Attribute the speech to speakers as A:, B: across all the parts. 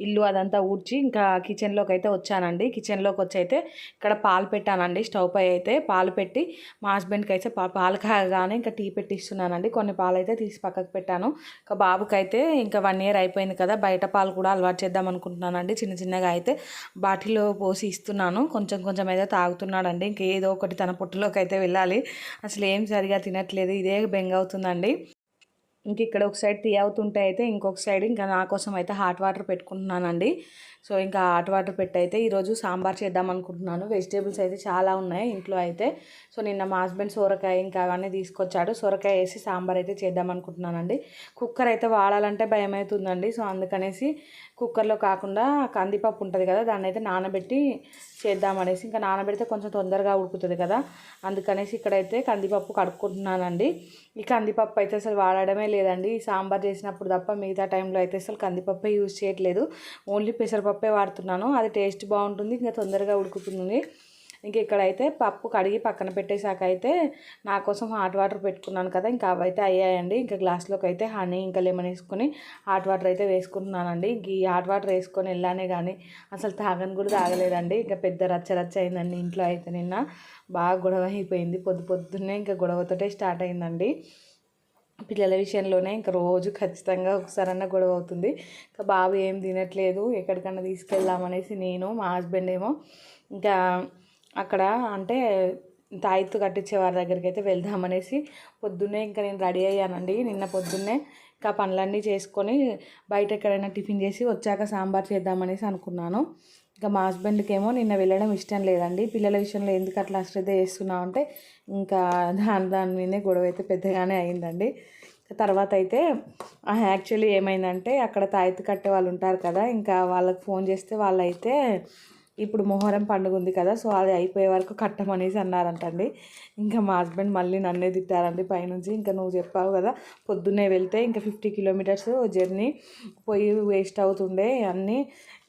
A: ఇల్లు అదంతా ఊడ్చి ఇంకా కిచెన్లోకి అయితే వచ్చానండి. కిచెన్లోకి వచ్చి అయితే ఇక్కడ పాలు పెట్టానండి. స్టవ్ పై అయితే పాలు పెట్టి మా హస్బెండ్కి అయితే పాలు కాగానే ఇంకా టీ పెట్టిస్తున్నానండి. కొన్ని పాలు అయితే తీసి పక్కకు పెట్టాను. ఇంకా బాబుకి అయితే ఇంకా వన్ ఇయర్ అయిపోయింది కదా బయట పాలు కూడా అలవాటు చేద్దాం అనుకుంటున్నానండి. చిన్న చిన్నగా అయితే బాటిల్లో పోసి ఇస్తున్నాను. కొంచెం కొంచెం అయితే తాగుతున్నాడండి. ఇంకా ఏదో ఒకటి తన పొట్టులోకి అయితే వెళ్ళాలి. అసలు ఏం సరిగా తినట్లేదు. ఇదే బెంగ అవుతుందండి ఇంక ఇక్కడ ఒక సైడ్ టీ అవుతుంటే అయితే ఇంకొక సైడ్ ఇంకా నా కోసం అయితే హాట్ వాటర్ పెట్టుకుంటున్నానండి. సో ఇంకా హాట్ వాటర్ పెట్టి అయితే ఈరోజు సాంబార్ చేద్దాం అనుకుంటున్నాను. వెజిటేబుల్స్ అయితే చాలా ఉన్నాయి ఇంట్లో అయితే. సో నిన్న మా హస్బెండ్ సొరకాయ ఇంకా అవన్నీ తీసుకొచ్చాడు. సొరకాయ వేసి సాంబార్ అయితే చేద్దాం అనుకుంటున్నానండి. కుక్కర్ అయితే వాడాలంటే భయం అవుతుందండి. సో అందుకనేసి కుక్కర్లో కాకుండా కందిపప్పు ఉంటుంది కదా దాన్ని అయితే నానబెట్టి చేద్దామనేసి ఇంకా నానబెడితే కొంచెం తొందరగా ఉడుకుతుంది కదా అందుకనేసి ఇక్కడైతే కందిపప్పు కడుక్కుంటున్నానండి. ఈ కందిపప్పు అయితే అసలు వాడడమే లేదండి. ఈ సాంబార్ చేసినప్పుడు తప్ప మిగతా టైంలో అయితే అసలు కందిపప్పే యూజ్ చేయట్లేదు. ఓన్లీ పెసరపప్పే వాడుతున్నాను. అది టేస్ట్ బాగుంటుంది ఇంకా తొందరగా ఉడుకుతుంది. ఇంక ఇక్కడైతే పప్పు కడిగి పక్కన పెట్టేశాక అయితే నా కోసం హాట్ వాటర్ పెట్టుకున్నాను కదా ఇంకా అవైతే అయ్యాయండి. ఇంకా గ్లాస్లోకి అయితే హనీ ఇంకా లెమన్ వేసుకొని హాట్ వాటర్ అయితే వేసుకుంటున్నానండి. ఈ హాట్ వాటర్ వేసుకొని వెళ్ళానే కానీ అసలు తాగని కూడా తాగలేదండి. ఇంకా పెద్ద రచ్చ రచ్చ అయిందండి ఇంట్లో అయితే నిన్న. బాగా గొడవ అయిపోయింది. పొద్దు పొద్దున్నే ఇంకా గొడవతోటే స్టార్ట్ అయిందండి. పిల్లల విషయంలోనే ఇంకా రోజు ఖచ్చితంగా ఒకసారన్నా గొడవ అవుతుంది. ఇంకా బాబు ఏం తినట్లేదు ఎక్కడికన్నా తీసుకెళ్దామనేసి నేను మా హస్బెండ్ ఏమో ఇంకా అక్కడ అంటే తాయిత్తు కట్టించే వారి దగ్గరికి అయితే వెళ్దామనేసి పొద్దున్నే ఇంకా నేను రెడీ అయ్యానండి. నిన్న పొద్దున్నే ఇంకా పనులన్నీ చేసుకొని బయట ఎక్కడైనా టిఫిన్ చేసి వచ్చాక సాంబార్ చేద్దామనేసి అనుకున్నాను. ఇంకా మా హస్బెండ్కి ఏమో నిన్న వెళ్ళడం ఇష్టం లేదండి. పిల్లల విషయంలో ఎందుకు అట్లా అశ్రద్ధ చేస్తున్నావు అంటే ఇంకా దాని దాని మీదే గొడవ అయితే పెద్దగానే అయిందండి. తర్వాత అయితే యాక్చువల్లీ ఏమైందంటే అక్కడ తాయిత్తు కట్టే వాళ్ళు ఉంటారు కదా ఇంకా వాళ్ళకి ఫోన్ చేస్తే వాళ్ళైతే ఇప్పుడు మొహరం పండుగ ఉంది కదా సో అది అయిపోయే వరకు కట్టమనేసి అన్నారంటండి. ఇంకా మా హస్బెండ్ మళ్ళీ నన్నే తిట్టారండి పైనుంచి. ఇంకా నువ్వు చెప్పావు కదా పొద్దున్నే వెళ్తే ఇంకా ఫిఫ్టీ కిలోమీటర్స్ జర్నీ పోయి వేస్ట్ అవుతుండే అన్నీ.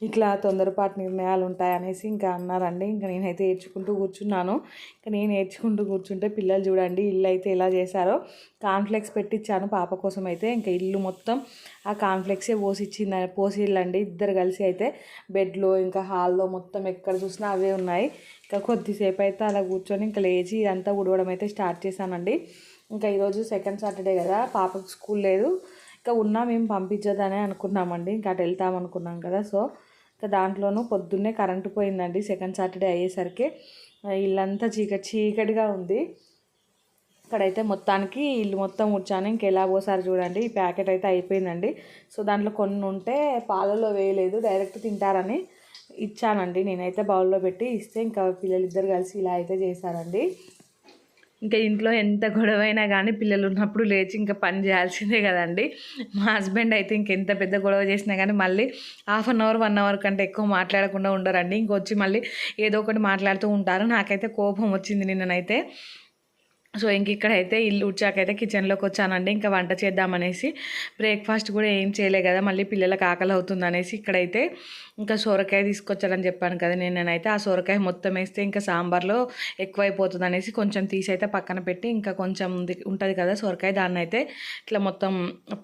A: ఇట్లా తొందరపాటు నిర్ణయాలు ఉంటాయనేసి ఇంకా అన్నారండి. ఇంకా నేనైతే ఏడ్చుకుంటూ కూర్చున్నాను. ఇంకా నేను ఏడ్చుకుంటూ కూర్చుంటే పిల్లలు చూడండి ఇల్లు అయితే ఎలా చేశారో. కాన్ఫ్లెక్స్ పెట్టించాను పాప కోసం అయితే ఇంకా ఇల్లు మొత్తం ఆ కాన్ఫ్లెక్సే పోసిచ్చింది పోసిళ్ళండి ఇద్దరు కలిసి అయితే. బెడ్లో ఇంకా హాల్లో మొత్తం ఎక్కడ చూసినా అవే ఉన్నాయి. ఇంకా కొద్దిసేపు అయితే అలా కూర్చొని ఇంకా లేచి ఇదంతా ఉడవడం అయితే స్టార్ట్ చేశానండి. ఇంకా ఈరోజు సెకండ్ సాటర్డే కదా పాపకు స్కూల్ లేదు. ఇంకా ఉన్నా మేము పంపించదనే అనుకున్నామండి. ఇంకా అటు వెళ్తాం అనుకున్నాం కదా సో దాంట్లోనూ పొద్దున్నే కరెంటు పోయిందండి సెకండ్ సాటర్డే అయ్యేసరికి. ఇల్లంతా చీకటి చీకటిగా ఉంది. ఇక్కడైతే మొత్తానికి ఇల్లు మొత్తం ఉడ్చాను. ఇంకెలా పోసారు చూడండి. ఈ ప్యాకెట్ అయితే అయిపోయిందండి. సో దాంట్లో కొన్ని ఉంటే పాలలో వేయలేదు డైరెక్ట్ తింటారని ఇచ్చానండి. నేనైతే బౌల్లో పెట్టి ఇస్తే ఇంకా పిల్లలు ఇద్దరు కలిసి ఇలా అయితే చేశారండి. ఇంకా ఇంట్లో ఎంత గొడవైనా కానీ పిల్లలు ఉన్నప్పుడు లేచి ఇంకా పని చేయాల్సిందే కదండి. మా హస్బెండ్ అయితే ఇంకెంత పెద్ద గొడవ చేసినా కానీ మళ్ళీ half an hour one hour కంటే ఎక్కువ మాట్లాడకుండా ఉండరండి. ఇంకొచ్చి మళ్ళీ ఏదో ఒకటి మాట్లాడుతూ ఉంటారు. నాకైతే కోపం వచ్చింది నిన్ననైతే. సో ఇంక ఇక్కడైతే ఇల్లు ఉడ్చాకైతే కిచెన్లోకి వచ్చానండి. ఇంకా వంట చేద్దామనేసి బ్రేక్ఫాస్ట్ కూడా ఏం చేయలే కదా మళ్ళీ పిల్లలకు ఆకలి అవుతుంది అనేసి ఇక్కడైతే ఇంకా సొరకాయ తీసుకొచ్చాడని చెప్పాను కదా నేను నేనైతే ఆ సొరకాయ మొత్తం వేస్తే ఇంకా సాంబార్లో ఎక్కువైపోతుంది అనేసి కొంచెం తీసి అయితే పక్కన పెట్టి ఇంకా కొంచెం ఉంటుంది కదా సొరకాయ దాన్ని అయితే ఇట్లా మొత్తం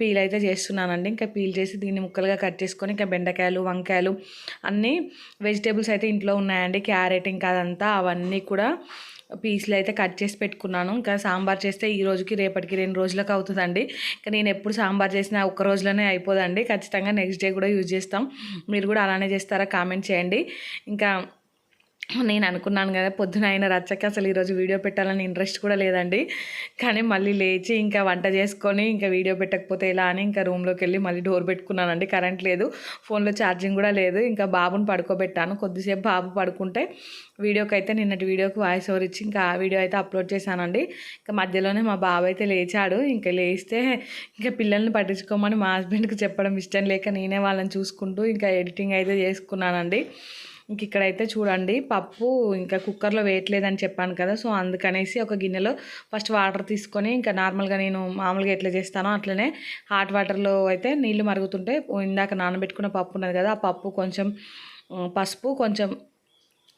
A: పీల్ అయితే చేస్తున్నానండి. ఇంకా పీల్ చేసి దీన్ని ముక్కలుగా కట్ చేసుకొని ఇంకా బెండకాయలు వంకాయలు అన్నీ వెజిటేబుల్స్ అయితే ఇంట్లో ఉన్నాయండి. క్యారెట్ ఇంకా అదంతా అవన్నీ కూడా పీసులు అయితే కట్ చేసి పెట్టుకున్నాను. ఇంకా సాంబార్ చేస్తే ఈ రోజుకి రేపటికి రెండు రోజులకు అవుతుందండి. ఇంకా నేను ఎప్పుడు సాంబార్ చేసినా ఒక్క రోజులోనే అయిపోదండి. ఖచ్చితంగా నెక్స్ట్ డే కూడా యూజ్ చేస్తాం. మీరు కూడా అలానే చేస్తారా? కామెంట్ చేయండి. ఇంకా నేను అనుకున్నాను కదా పొద్దున ఆయన రచ్చకి అసలు ఈరోజు వీడియో పెట్టాలని ఇంట్రెస్ట్ కూడా లేదండి. కానీ మళ్ళీ లేచి ఇంకా వంట చేసుకొని ఇంకా వీడియో పెట్టకపోతే ఎలా అని ఇంకా రూమ్లోకి వెళ్ళి మళ్ళీ డోర్ పెట్టుకున్నానండి. కరెంట్ లేదు ఫోన్లో ఛార్జింగ్ కూడా లేదు. ఇంకా బాబుని పడుకోబెట్టాను. కొద్దిసేపు బాబు పడుకుంటే వీడియోకి అయితే నిన్నటి వీడియోకి వాయిస్ ఓవర్ ఇచ్చి ఇంకా ఆ వీడియో అయితే అప్లోడ్ చేశానండి. ఇంకా మధ్యలోనే మా బాబు అయితే లేచాడు. ఇంకా లేస్తే ఇంకా పిల్లల్ని పట్టించుకోమని మా హస్బెండ్కి చెప్పడం ఇష్టం లేక నేనే వాళ్ళని చూసుకుంటూ ఇంకా ఎడిటింగ్ అయితే చేసుకున్నానండి. ఇంక ఇక్కడైతే చూడండి పప్పు ఇంకా కుక్కర్లో వేయట్లేదని చెప్పాను కదా సో అందుకనేసి ఒక గిన్నెలో ఫస్ట్ వాటర్ తీసుకొని ఇంకా నార్మల్గా నేను మామూలుగా ఎట్లా చేస్తానో అట్లనే హాట్ వాటర్లో అయితే నీళ్ళు మరుగుతుంటే ఇందాక నానబెట్టుకున్న పప్పు ఉన్నది కదా ఆ పప్పు కొంచెం పసుపు కొంచెం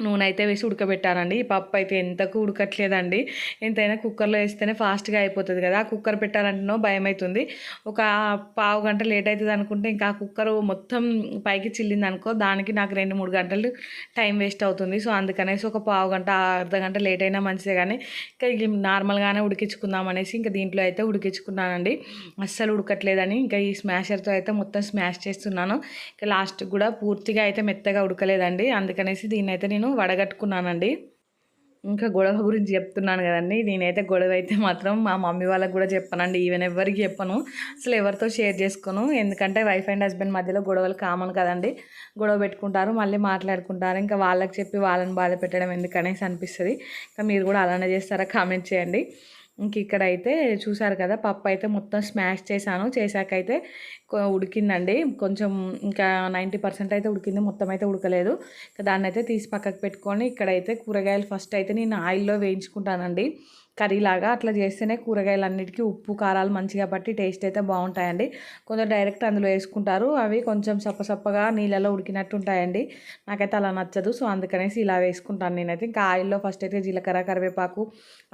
A: నూనె అయితే వేసి ఉడకబెట్టానండి ఈ పప్పు అయితే ఎంతకు ఉడకట్లేదండి. ఎంతైనా కుక్కర్లో వేస్తేనే ఫాస్ట్గా అయిపోతుంది కదా. ఆ కుక్కర్ పెట్టాలంటేనో భయం అవుతుంది ఒక పావు గంట లేట్ అవుతుంది అనుకుంటే ఇంకా ఆ కుక్కర్ మొత్తం పైకి చిల్లింది అనుకో దానికి నాకు రెండు మూడు గంటలు టైం వేస్ట్ అవుతుంది. సో అందుకనేసి ఒక పావు గంట అర్ధ గంట లేట్ అయినా మంచిదే కానీ ఇంకా ఇది నార్మల్గానే ఉడికించుకుందాం అనేసి ఇంకా దీంట్లో అయితే ఉడికించుకున్నానండి. అస్సలు ఉడకట్లేదని ఇంకా ఈ స్మాషర్తో అయితే మొత్తం స్మాష్ చేస్తున్నాను. ఇంకా లాస్ట్ కూడా పూర్తిగా అయితే మెత్తగా ఉడకలేదండి. అందుకనేసి దీన్ని అయితే నేను వడగట్టుకున్నానండి. ఇంకా గొడవ గురించి చెప్తున్నాను కదండి. నేనైతే గొడవ అయితే మాత్రం మా మమ్మీ వాళ్ళకి కూడా చెప్పానండి. ఈవెన్ ఎవరికి చెప్పను. అసలు ఎవరితో షేర్ చేసుకోను. ఎందుకంటే వైఫ్ అండ్ హస్బెండ్ మధ్యలో గొడవలు కామన్ కదండి. గొడవ పెట్టుకుంటారు మళ్ళీ మాట్లాడుకుంటారు. ఇంకా వాళ్ళకి చెప్పి వాళ్ళని బాధ పెట్టడం ఎందుకనేసి అనిపిస్తుంది. ఇంకా మీరు కూడా అలానే చేస్తారా కామెంట్ చేయండి. ఇంక ఇక్కడైతే చూసారు కదా పప్పు అయితే మొత్తం స్మాష్ చేశాను. చేశాకైతే ఉడికిందండి. కొంచెం ఇంకా నైంటీ పర్సెంట్ అయితే ఉడికింది మొత్తం అయితే ఉడకలేదు. ఇంకా దాన్ని అయితే తీసి పక్కకు పెట్టుకొని ఇక్కడైతే కూరగాయలు ఫస్ట్ అయితే నేను ఆయిల్లో వేయించుకుంటానండి. కర్రీలాగా అట్లా చేస్తేనే కూరగాయలు అన్నిటికీ ఉప్పు కారాలు మంచిగా పట్టి టేస్ట్ అయితే బాగుంటాయండి. కొందరు డైరెక్ట్ అందులో వేసుకుంటారు. అవి కొంచెం సప్పసప్పగా నీళ్ళలో ఉడికినట్టు ఉంటాయండి నాకైతే అలా నచ్చదు సో అందుకనేసి ఇలా వేసుకుంటాను నేనైతే. ఇంకా ఆయిల్లో ఫస్ట్ అయితే జీలకర్ర కరివేపాకు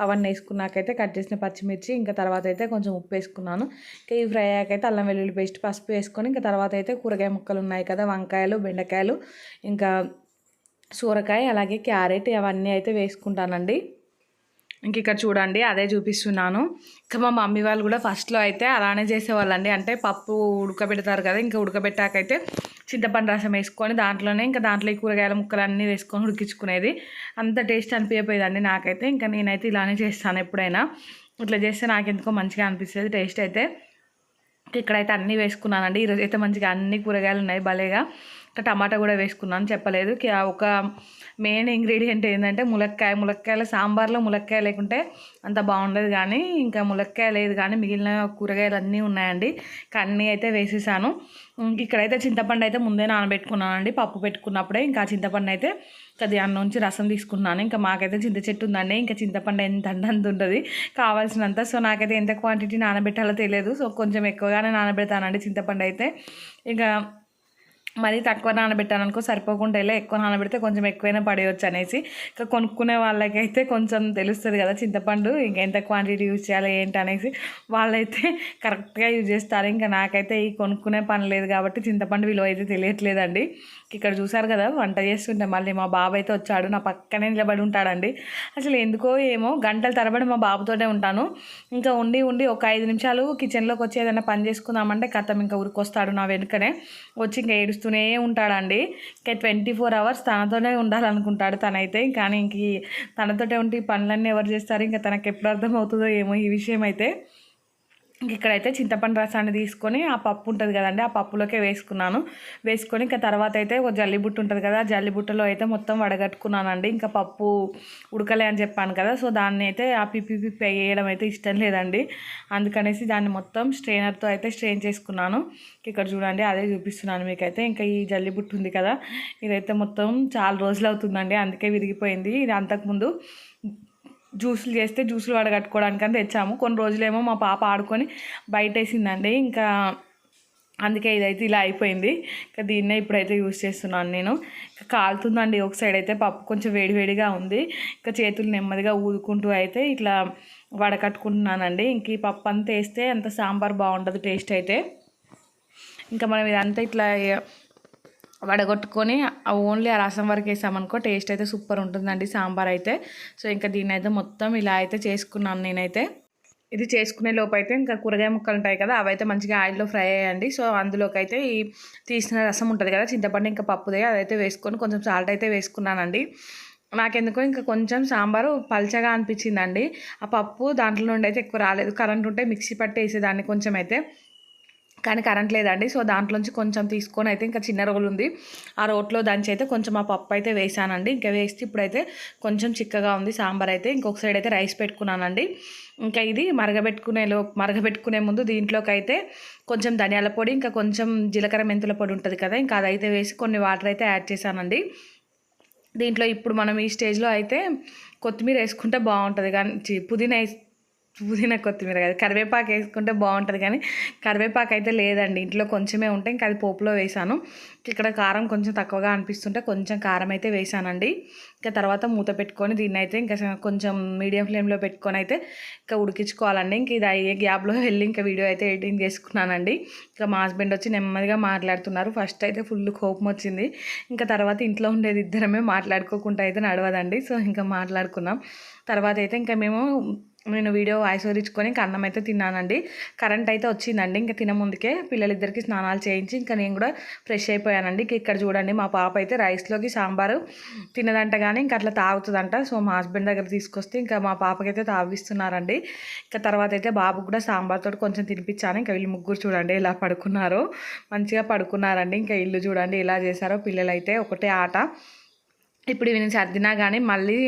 A: అవన్నీ వేసుకున్నాకైతే కట్ చేసిన పచ్చిమిర్చి ఇంకా తర్వాత అయితే కొంచెం ఉప్పు వేసుకున్నాను. ఇంకా ఈ ఫ్రై అయ్యాకైతే అల్లం వెల్లుల్లి పేస్ట్ పసుపు వేసుకొని ఇంకా తర్వాత అయితే కూరగాయ ముక్కలు ఉన్నాయి కదా వంకాయలు బెండకాయలు ఇంకా సూరకాయ అలాగే క్యారెట్ అవన్నీ అయితే వేసుకుంటానండి. ఇంక ఇక్కడ చూడండి అదే చూపిస్తున్నాను. ఇంకా మా మమ్మీ వాళ్ళు కూడా ఫస్ట్లో అయితే అలానే చేసేవాళ్ళండి. అంటే పప్పు ఉడకబెడతారు కదా ఇంకా ఉడకబెట్టాకైతే చింతపండు రసం వేసుకొని దాంట్లోనే ఇంకా దాంట్లో ఈ కూరగాయల ముక్కలు అన్నీ వేసుకొని ఉడికించుకునేది. అంత టేస్ట్ అనిపించపోయేదండి నాకైతే. ఇంకా నేనైతే ఇలానే చేస్తాను ఎప్పుడైనా. ఇట్లా చేస్తే నాకు ఎందుకో మంచిగా అనిపిస్తుంది టేస్ట్ అయితే. ఇక్కడైతే అన్నీ వేసుకున్నానండి. ఈరోజు అయితే మంచిగా అన్ని కూరగాయలు ఉన్నాయి భలేగా. టమాటా కూడా వేసుకున్నాను చెప్పలేదు. ఒక మెయిన్ ఇంగ్రీడియంట్ ఏంటంటే ములక్కాయ. ములక్కాయల సాంబార్లో ములక్కాయ లేకుంటే అంత బాగుండదు కానీ ఇంకా ములక్కాయ లేదు కానీ మిగిలిన కూరగాయలు అన్నీ ఉన్నాయండి. కన్నీ అయితే వేసేసాను. ఇంక ఇక్కడైతే చింతపండు అయితే ముందే నానబెట్టుకున్నానండి. పప్పు పెట్టుకున్నప్పుడే ఇంకా చింతపండు అయితే ఇంకా దాని నుంచి రసం తీసుకున్నాను. ఇంకా మాకైతే చింత చెట్టు ఉందండి. ఇంకా చింతపండు ఎంత అంత ఉంటుంది కావాల్సినంత. సో నాకైతే ఎంత క్వాంటిటీ నానబెట్టాలో తెలియదు. సో కొంచెం ఎక్కువగానే నానబెడతానండి చింతపండు అయితే. ఇంకా మరీ తక్కువ నానబెట్టాను అనుకో సరిపోకుండా ఇలా ఎక్కువ నానబెడితే కొంచెం ఎక్కువైనా పడేయచ్చు అనేసి. ఇంకా కొనుక్కునే వాళ్ళకైతే కొంచెం తెలుస్తుంది కదా చింతపండు ఇంకా ఎంత క్వాంటిటీ యూజ్ చేయాలి ఏంటి అనేసి. వాళ్ళైతే కరెక్ట్గా యూజ్ చేస్తారు. ఇంకా నాకైతే ఈ కొనుక్కునే పని లేదు కాబట్టి చింతపండు విలువ అయితే తెలియట్లేదండి. ఇక్కడ చూసారు కదా వంట చేస్తుంటే మళ్ళీ మా బాబు అయితే వచ్చాడు. నా పక్కనే నిలబడి ఉంటాడండి. అసలు ఎందుకో ఏమో గంటల తరబడి మా బాబుతోనే ఉంటాను. ఇంకా ఉండి ఉండి ఒక ఐదు నిమిషాలు కిచెన్లోకి వచ్చి ఏదైనా పని చేసుకుందామంటే కథం ఇంకా ఉరికొస్తాడు నా వెనుకనే. వచ్చి ఇంకా ఏడుస్తూనే ఉంటాడండి. ఇంకా ట్వంటీ ఫోర్ అవర్స్ తనతోనే ఉండాలనుకుంటాడు తనైతే. కానీ ఇంక తనతోటే ఉంటే పనులన్నీ ఎవరు చేస్తారు? ఇంకా తనకు ఎప్పుడు అర్థం అవుతుందో ఏమో ఈ విషయం అయితే. ఇక్కడైతే చింతపండు రసాన్ని తీసుకొని ఆ పప్పు ఉంటుంది కదండి ఆ పప్పులోకే వేసుకున్నాను. వేసుకొని ఇంకా తర్వాత అయితే ఒక జల్లిబుట్ట ఉంటుంది కదా ఆ జల్లిబుట్టలో అయితే మొత్తం వడగట్టుకున్నానండి. ఇంకా పప్పు ఉడకలే అని చెప్పాను కదా సో దాన్ని అయితే ఆ పిప్పి పిప్పి వేయడం అయితే ఇష్టం లేదండి. అందుకనేసి దాన్ని మొత్తం స్ట్రెయినర్తో అయితే స్ట్రెయిన్ చేసుకున్నాను. ఇక్కడ చూడండి అదే చూపిస్తున్నాను మీకైతే. ఇంకా ఈ జల్లిబుట్టు ఉంది కదా ఇదైతే మొత్తం చాలా రోజులు అవుతుందండి అందుకే విరిగిపోయింది. ఇది అంతకుముందు జ్యూసులు చేస్తే జ్యూసులు వడగట్టుకోవడానికి అని తెచ్చాము. కొన్ని రోజులేమో మా పాప ఆడుకొని బయట వేసిందండి ఇంకా అందుకే ఇదైతే ఇలా అయిపోయింది. ఇంకా దీన్నే ఇప్పుడైతే యూస్ చేస్తున్నాను నేను. ఇంకా కాలుతుందండి. ఒక సైడ్ అయితే పప్పు కొంచెం వేడివేడిగా ఉంది. ఇంకా చేతులు నెమ్మదిగా ఊదుకుంటూ అయితే ఇట్లా వడకట్టుకుంటున్నానండి. ఇంక ఈ పప్పు అంతా వేస్తే అంత సాంబార్ బాగుంటుంది టేస్ట్ అయితే. ఇంకా మనం ఇదంతా ఇట్లా వడగొట్టుకొని ఓన్లీ ఆ రసం వరకు వేసామనుకో టేస్ట్ అయితే సూపర్ ఉంటుందండి సాంబార్ అయితే. సో ఇంకా దీన్ని అయితే మొత్తం ఇలా అయితే చేసుకున్నాను నేనైతే. ఇది చేసుకునే లోపు అయితే ఇంకా కూరగాయ ముక్కలు ఉంటాయి కదా అవైతే మంచిగా ఆయిల్లో ఫ్రై అయ్యండి. సో అందులోకి అయితే ఈ తీసిన రసం ఉంటుంది కదా చింతపండు ఇంకా పప్పుదే అదైతే వేసుకొని కొంచెం సాల్ట్ అయితే వేసుకున్నానండి. నాకెందుకో ఇంకా కొంచెం సాంబారు పల్చగా అనిపించిందండి. ఆ పప్పు దాంట్లో నుండి అయితే ఎక్కువ రాలేదు. కరెంట్ ఉంటే మిక్సీ పట్టి వేసేదాన్ని కొంచెం అయితే. కానీ కరెంట్ లేదండి. సో దాంట్లోంచి కొంచెం తీసుకొని అయితే ఇంకా చిన్న రోలు ఉంది. ఆ రోట్లో దంచి అయితే కొంచెం ఆ పప్పు అయితే వేసానండి. ఇంకా వేస్తే ఇప్పుడైతే కొంచెం చిక్కగా ఉంది సాంబార్ అయితే. ఇంకొక సైడ్ అయితే రైస్ పెట్టుకున్నానండి. ఇంకా ఇది మరగబెట్టుకునే లో మరగబెట్టుకునే ముందు దీంట్లోకి అయితే కొంచెం ధనియాల పొడి ఇంకా కొంచెం జీలకర్ర మెంతుల పొడి ఉంటుంది కదా ఇంకా అదైతే వేసి కొన్ని వాటర్ అయితే యాడ్ చేశానండి. దీంట్లో ఇప్పుడు మనం ఈ స్టేజ్లో అయితే కొత్తిమీర వేసుకుంటే బాగుంటుంది. కానీ చి, పుదీనా వేస్ పుదీనా కొత్తిమీర కదా. కరివేపాకు వేసుకుంటే బాగుంటుంది కానీ కరివేపాకు అయితే లేదండి. ఇంట్లో కొంచెమే ఉంటే ఇంకా అది పోపులో వేసాను. ఇక్కడ కారం కొంచెం తక్కువగా అనిపిస్తుంటే కొంచెం కారం అయితే వేసానండి. ఇంకా తర్వాత మూత పెట్టుకొని దీన్ని అయితే ఇంకా కొంచెం మీడియం ఫ్లేమ్లో పెట్టుకొని అయితే ఇంకా ఉడికించుకోవాలండి. ఇంక ఇది అయ్యే గ్యాప్లో వెళ్ళి ఇంకా వీడియో అయితే ఎడిటింగ్ చేసుకున్నానండి. ఇంకా మా హస్బెండ్ వచ్చి నెమ్మదిగా మాట్లాడుతున్నారు. ఫస్ట్ అయితే ఫుల్ కోపం వచ్చింది. ఇంకా తర్వాత ఇంట్లో ఉండేది ఇద్దరమే మాట్లాడుకోకుండా అయితే నడవదండి. సో ఇంకా మాట్లాడుకున్నాం. తర్వాత అయితే ఇంకా మేము నేను వీడియో వాయిస్ ఓరించుకొని ఇంకా అన్నం అయితే తిన్నానండి. కరెంట్ అయితే వచ్చిందండి. ఇంకా తిన ముందుకే పిల్లలిద్దరికి స్నానాలు చేయించి ఇంకా నేను కూడా ఫ్రెష్ అయిపోయానండి. ఇంక ఇక్కడ చూడండి మా పాప అయితే రైస్లోకి సాంబారు తినదంట కానీ ఇంకా అట్లా తాగుతుందంట. సో మా హస్బెండ్ దగ్గర తీసుకొస్తే ఇంకా మా పాపకైతే తాగిస్తున్నారండి. ఇంకా తర్వాత అయితే బాబుకు కూడా సాంబార్తో కొంచెం తినిపించాను. ఇంకా వీళ్ళు ముగ్గురు చూడండి ఇలా పడుకున్నారు. మంచిగా పడుకున్నారండి. ఇంకా ఇల్లు చూడండి ఇలా చేశారో పిల్లలైతే ఒకటే ఆట. ఇప్పుడు ఇవి నేను సర్దినా కానీ మళ్ళీ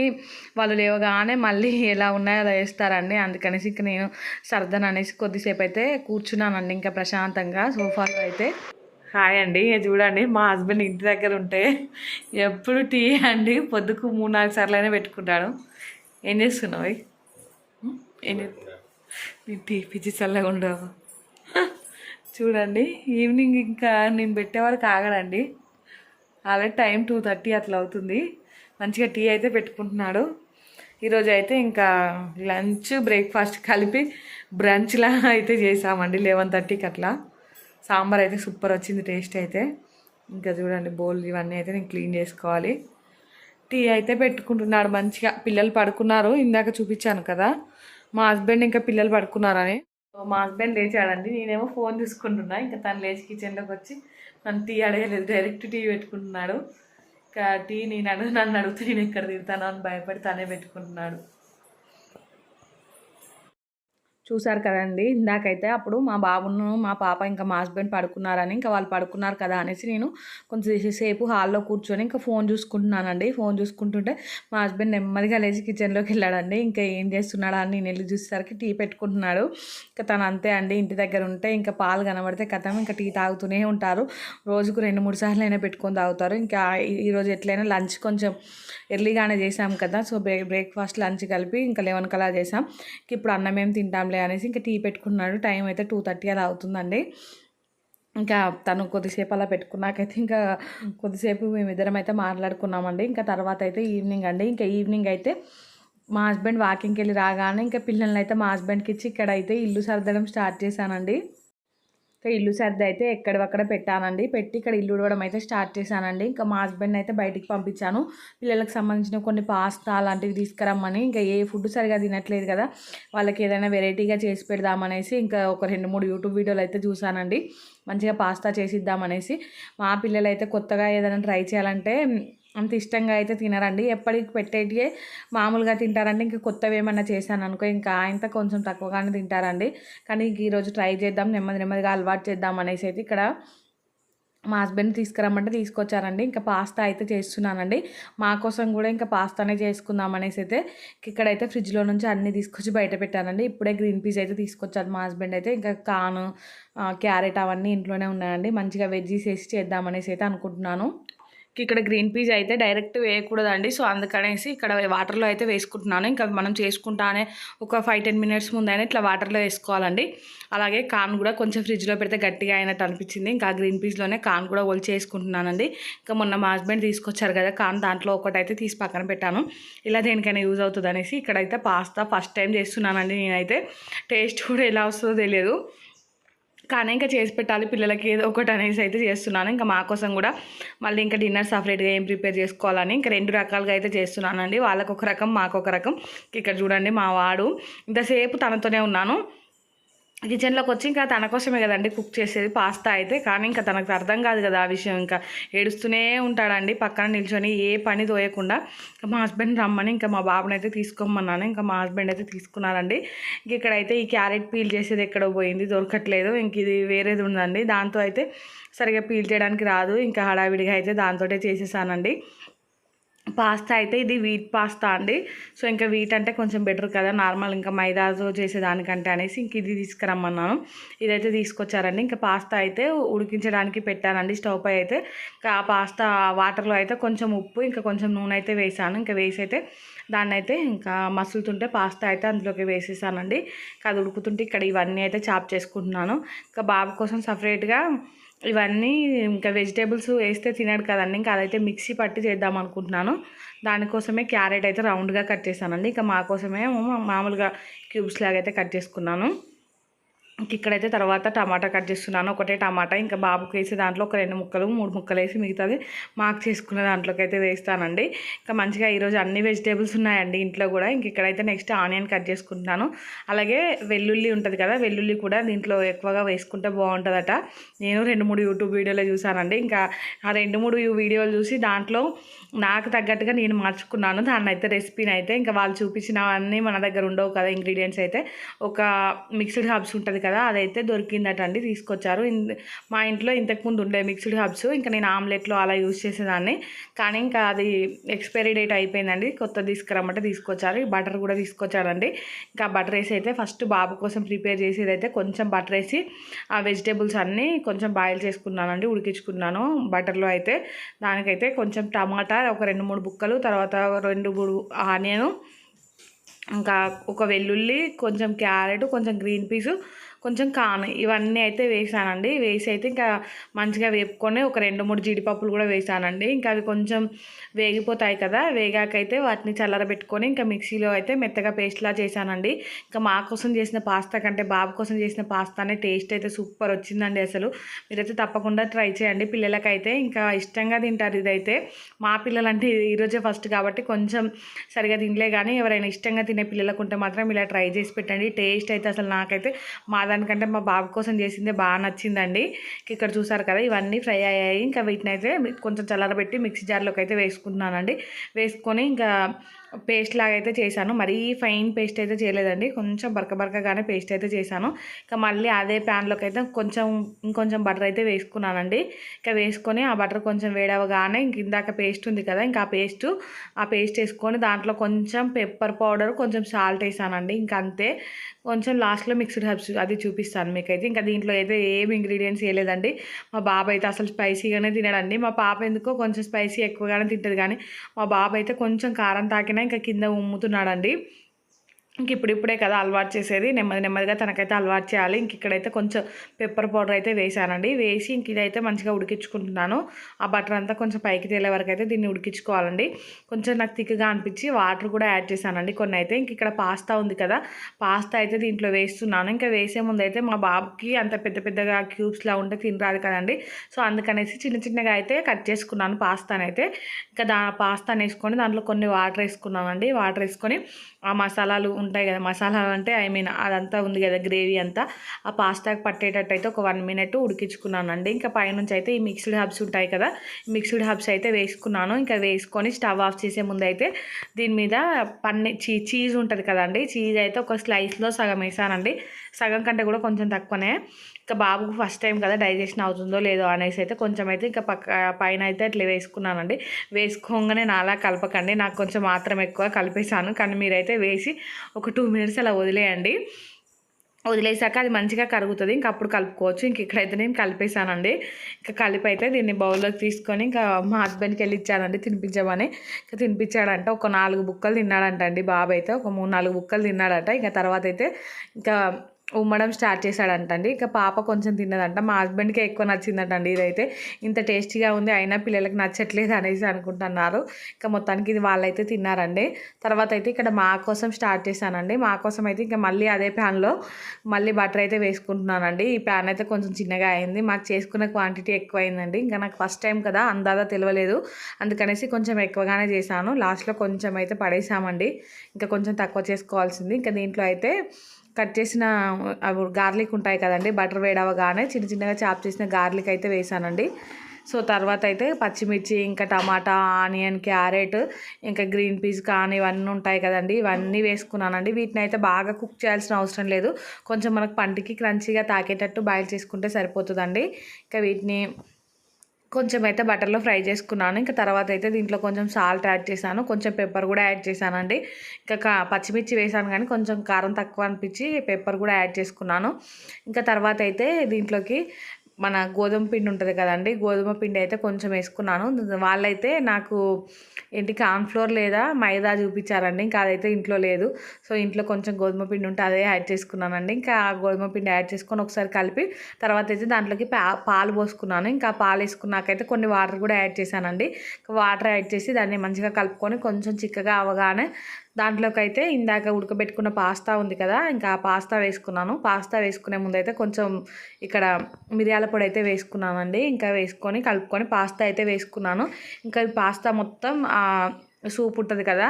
A: వాళ్ళు లేవగానే మళ్ళీ ఎలా ఉన్నాయో అలా వేస్తారండి అందుకనేసి ఇంక నేను సర్దను అనేసి కొద్దిసేపు అయితే కూర్చున్నానండి ఇంకా ప్రశాంతంగా సోఫాలో అయితే. హాయ్ అండి. చూడండి మా హస్బెండ్ ఇంటి దగ్గర ఉంటే ఎప్పుడు టీ అండి పొద్దుకు మూడు నాలుగు సార్లు అయినా పెట్టుకుంటాడు. ఏం చేస్తున్నావు? ఏం చేస్తున్నావు నీ టీ పిచ్చి చల్లగా ఉండవు. చూడండి ఈవినింగ్ ఇంకా నేను పెట్టేవారు ఆగడండి ఆల్రెడీ టైం టూ థర్టీ అట్లా అవుతుంది. మంచిగా టీ అయితే పెట్టుకుంటున్నాడు. ఈరోజు అయితే ఇంకా లంచ్ బ్రేక్ఫాస్ట్ కలిపి బ్రంచ్లా అయితే చేసామండి లెవెన్ థర్టీకి అట్లా. సాంబార్ అయితే సూపర్ వచ్చింది టేస్ట్ అయితే. ఇంకా చూడండి బౌల్ ఇవన్నీ అయితే నేను క్లీన్ చేసుకోవాలి. టీ అయితే పెట్టుకుంటున్నాడు మంచిగా. పిల్లలు పడుకున్నారు. ఇందాక చూపించాను కదా. మా హస్బెండ్ ఇంకా పిల్లలు పడుకున్నారని. మా హస్బెండ్ లేచాడండి. నేనేమో ఫోన్ చూసుకుంటున్నా. ఇంకా తను లేచి కిచెన్లోకి వచ్చి నన్ను టీ అడగలేదు డైరెక్ట్ టీ పెట్టుకుంటున్నాడు. ఇంకా టీ నేను అడుగు నన్ను అడిగితే నేను ఎక్కడ తిడతాను అని భయపడి తనే పెట్టుకుంటున్నాడు. చూసారు కదండి. ఇందాకైతే అప్పుడు మా బాబును మా పాప ఇంకా మా హస్బెండ్ పడుకున్నారని ఇంకా వాళ్ళు పడుకున్నారు కదా అనేసి నేను కొంచెం సేపు హాల్లో కూర్చొని ఇంకా ఫోన్ చూసుకుంటున్నానండి. ఫోన్ చూసుకుంటుంటే మా హస్బెండ్ నెమ్మదిగా లేచి కిచెన్లోకి వెళ్ళాడండి. ఇంకా ఏం చేస్తున్నాడా అని నేను వెళ్ళి చూసేసరికి టీ పెట్టుకుంటున్నాడు. ఇంకా తను అంతే అండి. ఇంటి దగ్గర ఉంటే ఇంకా పాలు కనబడితే కథం ఇంకా టీ తాగుతూనే ఉంటారు. రోజుకు రెండు మూడు సార్లు అయినా పెట్టుకొని తాగుతారు. ఇంకా ఈ- ఈరోజు ఎట్లయినా లంచ్ కొంచెం ఎర్లీగానే చేసాం కదా. సో బ్రేక్ బ్రేక్ఫాస్ట్ లంచ్ కలిపి ఇంకా లెవెన్ కలా చేసాం ఇప్పుడు అన్నం ఏం తింటాంలే అనేసి ఇంకా టీ పెట్టుకున్నాడు. టైం అయితే టూ థర్టీ అలా అవుతుందండి. ఇంకా తను కొద్దిసేపు అలా పెట్టుకున్నాకైతే ఇంకా కొద్దిసేపు మేమిద్దరం అయితే మాట్లాడుకున్నామండి. ఇంకా తర్వాత అయితే ఈవినింగ్ అండి. ఇంకా ఈవినింగ్ అయితే మా హస్బెండ్ వాకింగ్కి వెళ్ళి రాగానే ఇంకా పిల్లల్ని అయితే మా హస్బెండ్కి ఇచ్చి ఇక్కడ అయితే ఇల్లు సర్దడం స్టార్ట్ చేశానండి. ఇంకా ఇల్లు సర్ది అయితే ఎక్కడవక్కడ పెట్టానండి. పెట్టి ఇక్కడ ఇల్లు ఉడవడం అయితే స్టార్ట్ చేశానండి. ఇంకా మా హస్బెండ్ అయితే బయటికి పంపించాను. పిల్లలకు సంబంధించిన కొన్ని పాస్తా లాంటివి తీసుకురమ్మని ఇంకా ఏ ఫుడ్ సరిగా తినట్లేదు కదా వాళ్ళకి ఏదైనా వెరైటీగా చేసి పెడదామనేసి ఇంకా ఒక రెండు మూడు యూట్యూబ్ వీడియోలు అయితే చూసానండి మంచిగా పాస్తా చేసిద్దామనేసి. మా పిల్లలు అయితే కొత్తగా ఏదైనా ట్రై చేయాలంటే అంత ఇష్టంగా అయితే తినరండి. ఎప్పటికి పెట్టేటివే మామూలుగా తింటారండి. ఇంకా కొత్తవి ఏమన్నా చేశాను అనుకో ఇంకా ఆయనతో కొంచెం తక్కువగానే తింటారండి. కానీ ఇంక ఈరోజు ట్రై చేద్దాం నెమ్మది నెమ్మదిగా అలవాటు చేద్దాం అనేసి అయితే ఇక్కడ మా హస్బెండ్ తీసుకురమ్మంటే తీసుకొచ్చారండి. ఇంకా పాస్తా అయితే చేస్తున్నానండి. మా కోసం కూడా ఇంకా పాస్తానే చేసుకుందాం అనేసి అయితే ఇక్కడైతే ఫ్రిడ్జ్లో నుంచి అన్నీ తీసుకొచ్చి బయట పెట్టానండి. ఇప్పుడే గ్రీన్ పీస్ అయితే తీసుకొచ్చారు మా హస్బెండ్ అయితే. ఇంకా కాను క్యారెట్ అవన్నీ ఇంట్లోనే ఉన్నాయండి. మంచిగా వెజ్జీస్ వేసి చేద్దామనేసి అయితే అనుకుంటున్నాను. ఇక్కడ గ్రీన్ పీస్ అయితే డైరెక్ట్ వేయకూడదండి. సో అందుకనేసి ఇక్కడ వాటర్లో అయితే వేసుకుంటున్నాను. ఇంకా మనం చేసుకుంటానే ఒక ఫైవ్ టెన్ మినిట్స్ ముందైనా ఇట్లా వాటర్లో వేసుకోవాలండి. అలాగే కాన్ కూడా కొంచెం ఫ్రిడ్జ్లో పెడితే గట్టిగా అయినట్టు అనిపించింది. ఇంకా గ్రీన్ పీస్లోనే కాన్ కూడా ఒలిచి వేసుకుంటున్నానండి. ఇంకా మొన్న మా హస్బెండ్ తీసుకొచ్చారు కదా కాన్ దాంట్లో ఒకటైతే తీసి పక్కన పెట్టాను. ఇలా దేనికైనా యూజ్ అవుతుంది అనేసి ఇక్కడైతే పాస్తా ఫస్ట్ టైం చేస్తున్నానండి నేనైతే. టేస్ట్ కూడా ఎలా వస్తుందో తెలియదు. కానీ ఇంకా చేసి పెట్టాలి పిల్లలకి ఏదో ఒకటి అనేసి అయితే చేస్తున్నాను. ఇంకా మా కోసం కూడా మళ్ళీ ఇంకా డిన్నర్ సపరేట్గా ఏం ప్రిపేర్ చేసుకోవాలని ఇంకా రెండు రకాలుగా అయితే చేస్తున్నానండి. వాళ్ళకొక రకం మాకొక రకం. ఇక్కడ చూడండి మా వాడు ఇంతసేపు తనతోనే ఉన్నాను. కిచెన్లోకి వచ్చి ఇంకా తన కోసమే కదండి కుక్ చేసేది పాస్తా అయితే. కానీ ఇంకా తనకు అర్థం కాదు కదా ఆ విషయం. ఇంకా ఏడుస్తూనే ఉంటాడండి పక్కన నిల్చొని ఏ పని తోయకుండా. ఇంకా మా హస్బెండ్ రమ్మని ఇంకా మా బాబుని అయితే తీసుకోమన్నాను. ఇంకా మా హస్బెండ్ అయితే తీసుకున్నారండి. ఇంక ఇక్కడైతే ఈ క్యారెట్ పీల్ చేసేది ఎక్కడో పోయింది దొరకట్లేదు. ఇంక ఇది వేరేది ఉందండి. దాంతో అయితే సరిగా పీల్ చేయడానికి రాదు. ఇంకా హడావిడిగా అయితే దాంతో చేసేసానండి. పాస్తా అయితే ఇది వీట్ పాస్తా అండి. సో ఇంకా వీట్ అంటే కొంచెం బెటర్ కదా నార్మల్ ఇంకా మైదాతో చేసేదానికంటే అనేసి ఇంక ఇది తీసుకురమ్మన్నాను. ఇదైతే తీసుకొచ్చారండి. ఇంకా పాస్తా అయితే ఉడికించడానికి పెట్టానండి స్టవ్ పై అయితే. ఇంకా ఆ పాస్తా వాటర్లో అయితే కొంచెం ఉప్పు ఇంకా కొంచెం నూనె అయితే వేసాను. ఇంకా వేసి అయితే దాన్ని అయితే ఇంకా మసులుతుంటే పాస్తా అయితే అందులోకి వేసేసానండి. ఇంకా అది ఉడుకుతుంటే ఇక్కడ ఇవన్నీ అయితే చాప్ చేసుకుంటున్నాను. ఇంకా బాబు కోసం సపరేట్గా ఇవన్నీ ఇంకా వెజిటేబుల్స్ వేస్తే తినడు కదండి. ఇంకా అదైతే మిక్సీ పట్టి చేద్దాం అనుకుంటున్నాను. దానికోసమే క్యారెట్ అయితే రౌండ్గా కట్ చేశానండి. ఇంకా మా కోసమే మామూలుగా క్యూబ్స్ లాగా అయితే కట్ చేసుకున్నాను. ఇక్కడైతే తర్వాత టమాటా కట్ చేస్తున్నాను. ఒకటే టమాటా ఇంకా బాబుకి వేసి దాంట్లో ఒక రెండు ముక్కలు మూడు ముక్కలు వేసి మిగతాది మాకు చేసుకున్న దాంట్లోకి అయితే వేస్తానండి. ఇంకా మంచిగా ఈరోజు అన్ని వెజిటేబుల్స్ ఉన్నాయండి ఇంట్లో కూడా. ఇంక ఇక్కడైతే నెక్స్ట్ ఆనియన్ కట్ చేసుకుంటున్నాను. అలాగే వెల్లుల్లి ఉంటుంది కదా వెల్లుల్లి కూడా దీంట్లో ఎక్కువగా వేసుకుంటే బాగుంటుందట. నేను రెండు మూడు యూట్యూబ్ వీడియోలో చూసానండి. ఇంకా ఆ రెండు మూడు వీడియోలు చూసి దాంట్లో నాకు తగ్గట్టుగా నేను మార్చుకున్నాను. దాన్ని అయితే రెసిపీని అయితే ఇంకా వాళ్ళు చూపించినవన్నీ మన దగ్గర ఉండవు కదా ఇంగ్రీడియంట్స్ అయితే. ఒక మిక్స్డ్ హబ్స్ ఉంటుంది కదా అదైతే దొరికిందట అండి తీసుకొచ్చారు. మా ఇంట్లో ఇంతకుముందు ఉండే మిక్స్డ్ హబ్స్ ఇంకా నేను ఆమ్లెట్లో అలా యూజ్ చేసేదాన్ని. కానీ ఇంకా అది ఎక్స్పైరీ డేట్ అయిపోయిందండి కొత్త తీసుకురమ్మంటే తీసుకొచ్చారు. ఈ బటర్ కూడా తీసుకొచ్చారండి. ఇంకా బటర్ వేసి అయితే ఫస్ట్ బాబు కోసం ప్రిపేర్ చేసేది అయితే కొంచెం బటర్ వేసి ఆ వెజిటేబుల్స్ అన్నీ కొంచెం బాయిల్ చేసుకున్నానండి ఉడికించుకున్నాను బటర్లో అయితే. దానికైతే కొంచెం టమాటా ఒక రెండు మూడు బుక్కలు తర్వాత రెండు మూడు ఆనియను ఇంకా ఒక వెల్లుల్లి కొంచెం క్యారెట్ కొంచెం గ్రీన్ పీసు కొంచెం కాన్ ఇవన్నీ అయితే వేసానండి. వేసి అయితే ఇంకా మంచిగా వేపుకొని ఒక రెండు మూడు జీడిపప్పులు కూడా వేసానండి. ఇంకా అవి కొంచెం వేగిపోతాయి కదా వేగాకైతే వాటిని చల్లరబెట్టుకొని ఇంకా మిక్సీలో అయితే మెత్తగా పేస్ట్లా చేశానండి. ఇంకా మా కోసం చేసిన పాస్తా కంటే బాబు కోసం చేసిన పాస్తానే టేస్ట్ అయితే సూపర్ వచ్చిందండి అసలు. మీరైతే తప్పకుండా ట్రై చేయండి. పిల్లలకైతే ఇంకా ఇష్టంగా తింటారు ఇదైతే. మా పిల్లలంటే ఈరోజే ఫస్ట్ కాబట్టి కొంచెం సరిగా తినలే కానీ ఎవరైనా ఇష్టంగా తినే పిల్లలకు ఉంటే మాత్రం ఇలా ట్రై చేసి పెట్టండి. టేస్ట్ అయితే అసలు నాకైతే మా దానికంటే మా బాబు కోసం చేసిందే బాగా నచ్చిందండి. ఇక్కడ చూసారు కదా ఇవన్నీ ఫ్రై అయ్యాయి. ఇంకా వీటిని అయితే కొంచెం చల్లరబెట్టి మిక్సీ జార్లోకి అయితే వేసుకుంటున్నానండి. వేసుకొని ఇంకా పేస్ట్ లాగా అయితే చేశాను. మరీ ఫైన్ పేస్ట్ అయితే చేయలేదండి. కొంచెం బరక బరకగానే పేస్ట్ అయితే చేశాను. ఇంకా మళ్ళీ అదే ప్యాన్లోకి అయితే కొంచెం ఇంకొంచెం బటర్ అయితే వేసుకున్నానండి. ఇంకా వేసుకొని ఆ బటర్ కొంచెం వేడవగానే ఇంక ఇందాక పేస్ట్ ఉంది కదా ఇంకా ఆ పేస్ట్ ఆ పేస్ట్ వేసుకొని దాంట్లో కొంచెం పెప్పర్ పౌడర్ కొంచెం సాల్ట్ వేసానండి. ఇంకా అంతే. కొంచెం లాస్ట్లో మిక్స్డ్ హర్బ్స్ అది చూపిస్తాను మీకైతే. ఇంకా దీంట్లో అయితే ఏం ఇంగ్రీడియంట్స్ వేయలేదండి. మా బాబు అయితే అసలు స్పైసీగానే తినడండి. మా పాప ఎందుకో కొంచెం స్పైసీ ఎక్కువగానే తింటుంది కానీ మా బాబు అయితే కొంచెం కారం తాకినా ఇంకా కింద ఉమ్ముతున్నాడండి. ఇంక ఇప్పుడిప్పుడే కదా అలవాటు చేసేది. నెమ్మది నెమ్మదిగా తనకైతే అలవాటు చేయాలి. ఇంక ఇక్కడైతే కొంచెం పెప్పర్ పౌడర్ అయితే వేసానండి వేసి ఇంక ఇదైతే మంచిగా ఉడికించుకుంటున్నాను. ఆ బటర్ అంతా కొంచెం పైకి తేలే వరకు అయితే దీన్ని ఉడికించుకోవాలండి. కొంచెం నాకు తిక్కగా అనిపించి వాటర్ కూడా యాడ్ చేశానండి కొన్ని అయితే. ఇంక ఇక్కడ పాస్తా ఉంది కదా పాస్తా అయితే దీంట్లో వేస్తున్నాను. ఇంకా వేసే ముందు అయితే మా బాబుకి అంత పెద్ద పెద్దగా క్యూబ్స్లా ఉంటే తినరాదు కదండి. సో అందుకనేసి చిన్న చిన్నగా అయితే కట్ చేసుకున్నాను పాస్తానైతే ఇంకా దా పాస్తాను వేసుకొని దాంట్లో కొన్ని వాటర్ వేసుకున్నానండి. వాటర్ వేసుకొని ఆ మసాలాలు ఉంటాయి కదా మసాలాలు అంటే ఐ మీన్ అదంతా ఉంది కదా గ్రేవీ అంతా. ఆ పాస్తాకి పట్టేటట్టు అయితే ఒక వన్ మినిట్ ఉడికించుకున్నానండి. ఇంకా పైనుంచి అయితే ఈ మిక్స్డ్ హబ్స్ ఉంటాయి కదా మిక్స్డ్ హబ్స్ అయితే వేసుకున్నాను. ఇంకా వేసుకొని స్టవ్ ఆఫ్ చేసే ముందు అయితే దీని మీద పన్నీ చీ చీజ్ ఉంటుంది కదండి. చీజ్ అయితే ఒక స్లైస్లో సగం వేసానండి. సగం కంటే కూడా కొంచెం తక్కువనే. ఇంకా బాబుకు ఫస్ట్ టైం కదా డైజెషన్ అవుతుందో లేదో అనేసి అయితే కొంచెం అయితే ఇంకా పక్క పైన అయితే అట్లా వేసుకున్నానండి. వేసుకోగానే నాలా కలపకండి. నాకు కొంచెం మాత్రం ఎక్కువ కలిపేశాను. కానీ మీరైతే వేసి ఒక టూ మినిట్స్ అలా వదిలేయండి. వదిలేసాక అది మంచిగా కరుగుతుంది. ఇంకా అప్పుడు కలుపుకోవచ్చు. ఇంక ఇక్కడైతే నేను కలిపేశానండి. ఇంకా కలిపి అయితే దీన్ని బౌల్లోకి తీసుకొని ఇంకా మా హస్బెండ్కి వెళ్ళి ఇచ్చానండి తినిపించామని. ఇంకా తినిపించాడంట. ఒక నాలుగు బుక్కలు తిన్నాడంట అండి బాబు అయితే. ఒక మూడు నాలుగు బుక్కలు తిన్నాడట. ఇంకా తర్వాత అయితే ఇంకా ఉమ్మడం స్టార్ట్ చేశాడంటండి. ఇక పాప కొంచెం తిన్నదంట. మా హస్బెండ్కి ఎక్కువ నచ్చిందంటండి ఇదైతే. ఇంత టేస్టీగా ఉంది అయినా పిల్లలకి నచ్చట్లేదు అనేసి అనుకుంటున్నారు. ఇక మొత్తానికి ఇది వాళ్ళైతే తిన్నారండి. తర్వాత అయితే ఇక్కడ మా కోసం స్టార్ట్ చేశానండి. మా కోసం అయితే ఇంకా మళ్ళీ అదే ప్యాన్లో మళ్ళీ బటర్ అయితే వేసుకుంటున్నానండి. ఈ ప్యాన్ అయితే కొంచెం చిన్నగా అయింది. మాకు చేసుకున్న క్వాంటిటీ ఎక్కువ అయిందండి ఇంకా నాకు ఫస్ట్ టైం కదా అందాదా తెలియలేదు. అందుకనేసి కొంచెం ఎక్కువగానే చేశాను. లాస్ట్లో కొంచెం అయితే పడేసామండి. ఇంకా కొంచెం తక్కువ చేసుకోవాల్సింది. ఇంకా దీంట్లో అయితే కట్ చేసిన అవి గార్లిక్ ఉంటాయి కదండి బటర్ వేడవగానే చిన్న చిన్నగా చాప్ చేసిన గార్లిక్ అయితే వేసానండి. సో తర్వాత అయితే పచ్చిమిర్చి ఇంకా టమాటా ఆనియన్ క్యారెట్ ఇంకా గ్రీన్ పీస్ కానీ ఇవన్నీ ఉంటాయి కదండి ఇవన్నీ వేసుకున్నానండి. వీటిని అయితే బాగా కుక్ చేయాల్సిన అవసరం లేదు. కొంచెం మనకు పంటికి క్రంచీగా తాకేటట్టు బాయిల్ చేసుకుంటే సరిపోతుందండి. ఇంకా వీటిని కొంచెం అయితే బటర్లో ఫ్రై చేసుకున్నాను. ఇంకా తర్వాత అయితే దీంట్లో కొంచెం సాల్ట్ యాడ్ చేశాను. కొంచెం పెప్పర్ కూడా యాడ్ చేశానండి. ఇంకా కా పచ్చిమిర్చి వేసాను కానీ కొంచెం కారం తక్కువ అనిపించి పెప్పర్ కూడా యాడ్ చేసుకున్నాను. ఇంకా తర్వాత అయితే దీంట్లోకి మన గోధుమ పిండి ఉంటుంది కదండి గోధుమ పిండి అయితే కొంచెం వేసుకున్నాను. వాళ్ళైతే నాకు ఏంటి కాన్ఫ్లోర్ లేదా మైదా చూపించారండి ఇంకా అదైతే ఇంట్లో లేదు. సో ఇంట్లో కొంచెం గోధుమ పిండి ఉంటే అదే యాడ్ చేసుకున్నానండి. ఇంకా ఆ గోధుమ పిండి యాడ్ చేసుకొని ఒకసారి కలిపి తర్వాత అయితే దాంట్లోకి పా పాలు పోసుకున్నాను. ఇంకా పాలు వేసుకున్నాకైతే కొన్ని వాటర్ కూడా యాడ్ చేశానండి. వాటర్ యాడ్ చేసి దాన్ని మంచిగా కలుపుకొని కొంచెం చిక్కగా అవగానే దాంట్లోకి అయితే ఇందాక ఉడకబెట్టుకున్న పాస్తా ఉంది కదా ఇంకా ఆ పాస్తా వేసుకున్నాను. పాస్తా వేసుకునే ముందు అయితే కొంచెం ఇక్కడ మిరియాల పొడి అయితే వేసుకున్నానండి. ఇంకా వేసుకొని కలుపుకొని పాస్తా అయితే వేసుకున్నాను. ఇంకా పాస్తా మొత్తం సూప్ ఉంటుంది కదా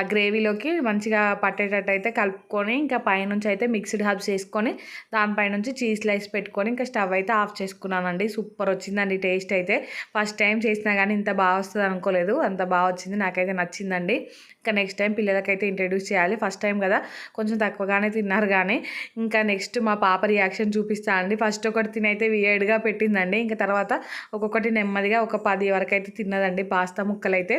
A: ఆ గ్రేవీలోకి మంచిగా పట్టేటట్టు అయితే కలుపుకొని ఇంకా పైనుంచి అయితే మిక్స్డ్ హబ్స్ వేసుకొని దానిపైనుంచి చీజ్ స్లైస్ పెట్టుకొని ఇంకా స్టవ్ అయితే ఆఫ్ చేసుకున్నానండి. సూపర్ వచ్చిందండి టేస్ట్ అయితే. ఫస్ట్ టైం చేసినా కానీ ఇంత బాగా వస్తుంది అనుకోలేదు అంత బాగా వచ్చింది నాకైతే నచ్చిందండి. ఇంకా నెక్స్ట్ టైం పిల్లలకైతే ఇంట్రడ్యూస్ చేయాలి. ఫస్ట్ టైం కదా కొంచెం తక్కువగానే తిన్నారు కానీ ఇంకా నెక్స్ట్ మా పాప రియాక్షన్ చూపిస్తానండి ఫస్ట్ ఒకటి తినైతే వియర్డ్గా పెట్టిందండి. ఇంకా తర్వాత ఒక్కొక్కటి నెమ్మదిగా ఒక పది వరకు అయితే తిన్నదండి పాస్తా ముక్కలైతే.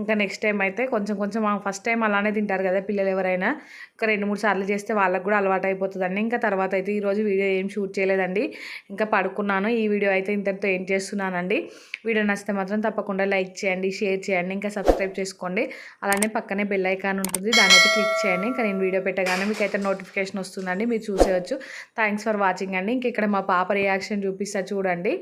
A: ఇంకా నెక్స్ట్ టైం అయితే కొంచెం కొంచెం ఫస్ట్ టైం అలానే తింటారు కదా పిల్లలు ఎవరైనా. ఇంకా రెండు మూడు సార్లు చేస్తే వాళ్ళకు కూడా అలవాటు అయిపోతుందండి. ఇంకా తర్వాత అయితే ఈరోజు వీడియో ఏం షూట్ చేయలేదండి. ఇంకా పడుకున్నాను. ఈ వీడియో అయితే ఇంతటితో ఏం చేస్తున్నానండి. వీడియో నచ్చితే మాత్రం తప్పకుండా లైక్ చేయండి షేర్ చేయండి ఇంకా సబ్స్క్రైబ్ చేసుకోండి. అలానే పక్కనే బెల్ ఐకాన్ ఉంటుంది. దాని అయితే క్లిక్ చేయండి. ఇంకా నేను వీడియో పెట్టగానే మీకు అయితే నోటిఫికేషన్ వస్తుందండి. మీరు చూసేయచ్చు. థ్యాంక్స్ ఫర్ వాచింగ్ అండి. ఇంక ఇక్కడ మా పాప రియాక్షన్ చూపిస్తా చూడండి.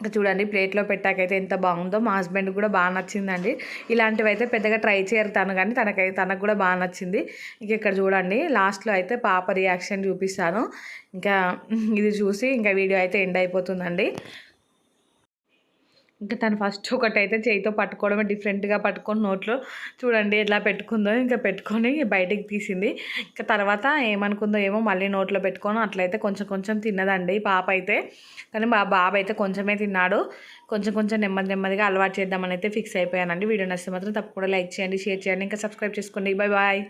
A: చూడండి ప్లేట్లో పెట్టాకైతే ఎంత బాగుందో. మా హస్బెండ్ కూడా బాగా నచ్చిందండి. ఇలాంటివి అయితే పెద్దగా ట్రై చేయరు తను కానీ తనకైతే తనకు కూడా బాగా నచ్చింది. ఇంక ఇక్కడ చూడండి లాస్ట్లో అయితే పాప రియాక్షన్ చూపిస్తాను. ఇంకా ఇది చూసి ఇంకా వీడియో అయితే ఎండ్ అయిపోతుందండి. ఇంకా తను ఫస్ట్ ఒకటి అయితే చేయితో పట్టుకోవడమే డిఫరెంట్గా పట్టుకొని నోట్లో చూడండి ఎట్లా పెట్టుకుందో ఇంకా పెట్టుకొని బయటికి తీసింది. ఇంకా తర్వాత ఏమనుకుందో ఏమో మళ్ళీ నోట్లో పెట్టుకొని అట్లయితే కొంచెం కొంచెం తిన్నదండి పాప అయితే. కానీ మా బాబు అయితే కొంచెమే తిన్నాడు. కొంచెం కొంచెం నెమ్మది నెమ్మదిగా అలవాటు చేద్దామని అయితే ఫిక్స్ అయిపోయానండి. వీడియో నచ్చితే మాత్రం తప్పకుండా లైక్ చేయండి షేర్ చేయండి ఇంకా సబ్స్క్రైబ్ చేసుకోండి. Bye bye.